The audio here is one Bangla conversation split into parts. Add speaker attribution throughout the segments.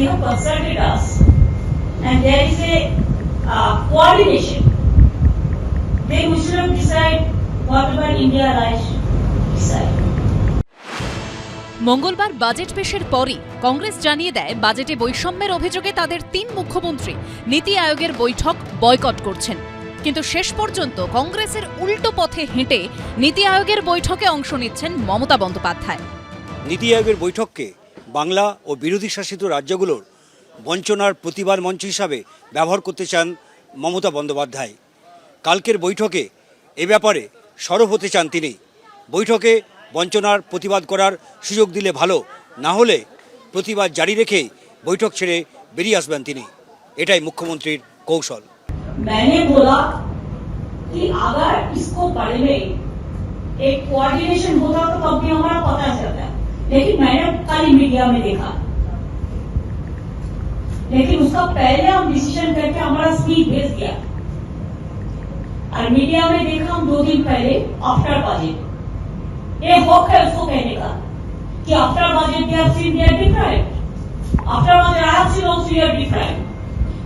Speaker 1: they have consulted us. And there is a uh, coordination, then we should have decide whatever India right decide.
Speaker 2: মঙ্গলবার বাজেট পেশের পরই কংগ্রেস জানিয়ে দেয় বাজেটে বৈষম্যের অভিযোগে তাদের তিন মুখ্যমন্ত্রী নীতি আয়োগের বৈঠক বয়কট করছেন। কিন্তু শেষ পর্যন্ত কংগ্রেসের উল্টো পথে হেঁটে নীতি আয়োগের বৈঠকে অংশ নিচ্ছেন মমতা বন্দ্যোপাধ্যায়।
Speaker 3: নীতি আয়োগের বৈঠককে বাংলা ও বিরোধী শাসিত রাজ্যগুলোর বঞ্চনার প্রতিবাদ মঞ্চ হিসাবে ব্যবহার করতে চান মমতা বন্দ্যোপাধ্যায় কালকের বৈঠকে এ ব্যাপারে সরব হতে চান তিনি বৈঠকে বঞ্চনার প্রতিবাদ করার সুযোগ দিলে ভালো না হলে প্রতিবাদ জারি রেখে বৈঠক ছেড়ে বেরিয়ে আসবেন তিনি এটাই মুখ্যমন্ত্রীর কৌশল
Speaker 1: मैंने बोला कि अगर इसको बारे में एक कोऑर्डिनेशन होता तो तब भी हमारा पता चलता है लेकिन मैंने कल मीडिया में देखा। लेकिन उसका पहले हम डिसीज़न करके हमारा स्पीच भेज दिया और मीडिया में देखा हम दो दिन पहले आफ्टर बजट ये हक है उसको कहने का कि after budget they have seen they are different after budget I have seen also they are different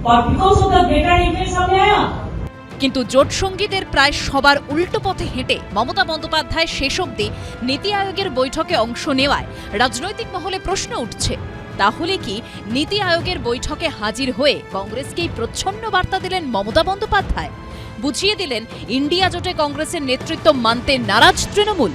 Speaker 1: but because of the greater interest सामने आया
Speaker 2: কিন্তু জোট সঙ্গীদের প্রায় সবার উল্টো পথে হেঁটে মমতা বন্দ্যোপাধ্যায় শেষ অবধি নীতি আয়োগের বৈঠকে অংশ নেওয়ায় রাজনৈতিক মহলে প্রশ্ন উঠছে, তাহলে কি নীতি আয়োগের বৈঠকে হাজির হয়ে কংগ্রেসকেই প্রচ্ছন্ন বার্তা দিলেন মমতা বন্দ্যোপাধ্যায়? বুঝিয়ে দিলেন, ইন্ডিয়া জোটে কংগ্রেসের নেতৃত্ব মানতে নারাজ তৃণমূল।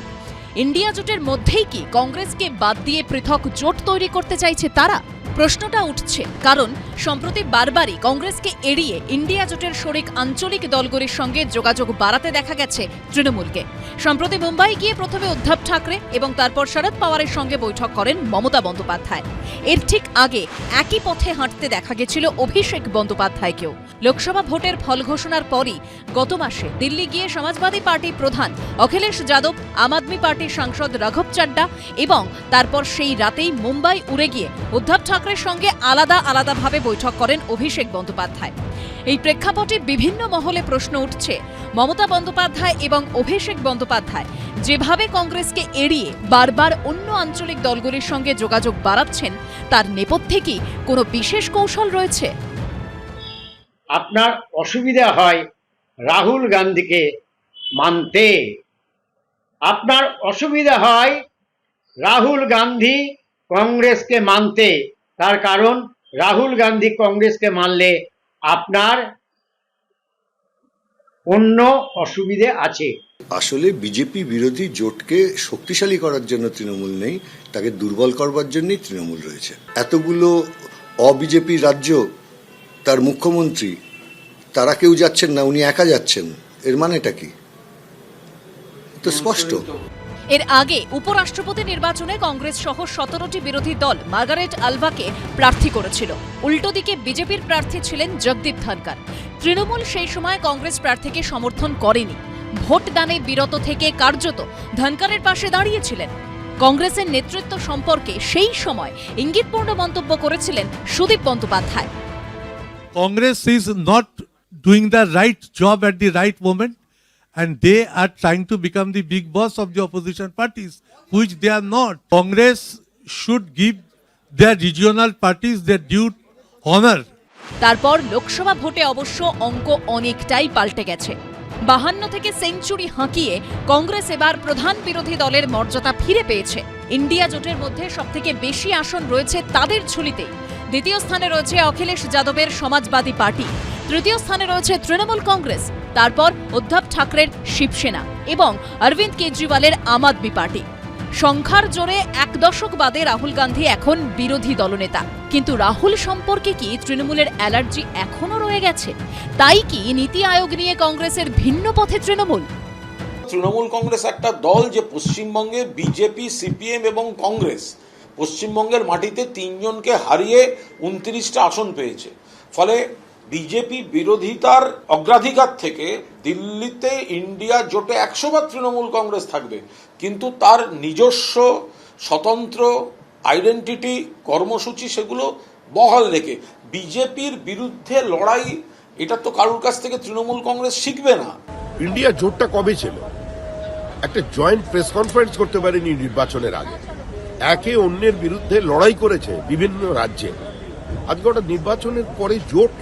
Speaker 2: ইন্ডিয়া জোটের মধ্যেই কি কংগ্রেসকে বাদ দিয়ে পৃথক জোট তৈরি করতে চাইছে তারা? প্রশ্নটা উঠছে, কারণ সম্প্রতি বারবারই কংগ্রেসকে এড়িয়ে ইন্ডিয়া জোটের শরিক আঞ্চলিক দলগুলির সঙ্গে যোগাযোগ বাড়াতে দেখা গেছে তৃণমূলকে। সম্প্রতি মুম্বাই গিয়ে প্রথমে উদ্ধব ঠাকরে এবং তারপর শরদ পাওয়ারের সঙ্গে বৈঠক করেন মমতা বন্দ্যোপাধ্যায়। এর ঠিক আগে একই পথে হাঁটতে দেখা গেছিল অভিষেক বন্দ্যোপাধ্যায়কেও। লোকসভা ভোটের ফল ঘোষণার পরই গত মাসে দিল্লি গিয়ে সমাজবাদী পার্টি প্রধান অখিলেশ যাদব, আম আদমি পার্টির সাংসদ রাঘব চাড্ডা এবং তারপর সেই রাতেই মুম্বাই উড়ে গিয়ে উদ্ধব ঠাকরের সঙ্গে আলাদা আলাদাভাবে বৈঠক করেন অভিষেক বন্দ্যোপাধ্যায়। এই প্রেক্ষাপটে বিভিন্ন মহলে প্রশ্ন উঠছে, মমতা বন্দ্যোপাধ্যায় এবং অভিষেক বন্দ্যোপাধ্যায় যেভাবে কংগ্রেসকে এড়িয়ে বারবার অন্য আঞ্চলিক দলগুলির সঙ্গে যোগাযোগ বাড়াচ্ছেন, তার নেপথ্যে কি কোনো বিশেষ কৌশল রয়েছে?
Speaker 4: আপনার অসুবিধা হয় রাহুল গান্ধীকে মানতে। আপনার অসুবিধা হয় রাহুল গান্ধী কংগ্রেসকে মানতে। তার কারণ রাহুল গান্ধী কংগ্রেসকে মানলে আপনার অন্য অসুবিধে আছে।
Speaker 5: আসলে বিজেপি বিরোধী জোটকে শক্তিশালী করার জন্য তৃণমূল নেই তাকে দুর্বল করবার জন্যই তৃণমূল রয়েছে। এতগুলো অবিজেপি রাজ্য তার মুখ্যমন্ত্রী তারা কেউ যাচ্ছেন না উনি একা যাচ্ছেন এর মানেটা কি? তো স্পষ্ট।
Speaker 2: এর আগে উপরাষ্ট্রপতি নির্বাচনে কংগ্রেস সহ সতেরোটি বিরোধী দল মার্গারেট আলভাকে প্রার্থী করেছিল। উল্টো দিকে বিজেপির প্রার্থী ছিলেন জগদীপ ধনকর তৃণমূল সেই সময় কংগ্রেস প্রার্থীকে সমর্থন করেনি। ভোট দানে বিরত থেকে কার্যত ধনকারের পাশে দাঁড়িয়েছিলেন। কংগ্রেসের নেতৃত্ব সম্পর্কে সেই সময় ইঙ্গিতপূর্ণ মন্তব্য করেছিলেন Sudip Bandyopadhyay.
Speaker 6: Congress is not doing the right job at the right moment, and they are trying to become the big boss of the opposition parties, which they are not. Congress should give their regional parties their due honor.
Speaker 2: তারপর লোকসভা ভোটে অবশ্য অঙ্ক অনেকটাই পাল্টে গেছে বাহান্ন থেকে সেঞ্চুরি হাঁকিয়ে কংগ্রেস এবার প্রধান বিরোধী দলের মর্যাদা ফিরে পেয়েছে ইন্ডিয়া জোটের মধ্যে সবথেকে বেশি আসন রয়েছে তাদের ঝুলিতেই দ্বিতীয় স্থানে রয়েছে অখিলেশ যাদবের সমাজবাদী পার্টি তৃতীয় স্থানে রয়েছে তৃণমূল কংগ্রেস, তারপর উদ্ধব ঠাকরের শিবসেনা এবং অরবিন্দ কেজরিওয়ালের আম আদমি পার্টি। সংখ্যার জোরে এক দশক বাদে রাহুল গান্ধী এখন বিরোধী দলনেতা। কিন্তু রাহুল সম্পর্কে কি তৃণমূলের অ্যালার্জি এখনও রয়ে গেছে? তাই কি নীতি আয়োগ নিয়ে কংগ্রেসের ভিন্ন পথে তৃণমূল?
Speaker 7: তৃণমূল কংগ্রেস একটা দল যে পশ্চিমবঙ্গে বিজেপি, সিপিএম এবং কংগ্রেস পশ্চিমবঙ্গের মাটিতে তিনজনকে হারিয়ে উনত্রিশটা আসন পেয়েছে। ফলে বিজেপি বিরোধিতার অগ্রাধিকার থেকে দিল্লিতে ইন্ডিয়া জোটে একশো বার তৃণমূল কংগ্রেস থাকবে। কিন্তু তার নিজস্ব স্বতন্ত্র আইডেন্টিটি, কর্মসূচি সেগুলো বহাল রেখে বিজেপির বিরুদ্ধে লড়াই, এটা তো কারুর কাছ থেকে তৃণমূল কংগ্রেস শিখবে না।
Speaker 8: ইন্ডিয়া জোটটা কবে ছিল? একটা জয়েন্ট প্রেস কনফারেন্স করতে পারেনি নির্বাচনের আগে। একে অন্যের বিরুদ্ধে লড়াই করেছে বিভিন্ন রাজ্যে। আজকে ওটা নির্বাচনের পরে জোট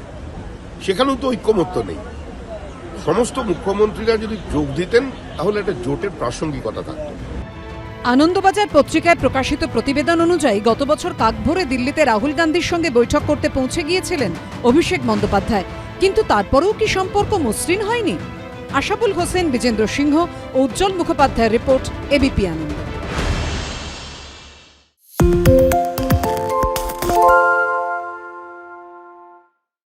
Speaker 8: সেখানেও তো ঐক্যমত্য নেই। সমস্ত মুখ্যমন্ত্রীরা যদি যোগ দিতেন, তাহলে একটা জোটের প্রাসঙ্গিকতা থাকতো।
Speaker 9: আনন্দবাজার পত্রিকায় প্রকাশিত প্রতিবেদন অনুযায়ী গত বছর কাকভোরে দিল্লিতে রাহুল গান্ধীর সঙ্গে বৈঠক করতে পৌঁছে গিয়েছিলেন অভিষেক বন্দ্যোপাধ্যায়। কিন্তু তারপরেও কি সম্পর্ক মসৃণ হয়নি? আশাবুল হোসেন, বিজেন্দ্র সিংহ ও উজ্জ্বল মুখোপাধ্যায়ের রিপোর্ট এবিপি আনন্দ।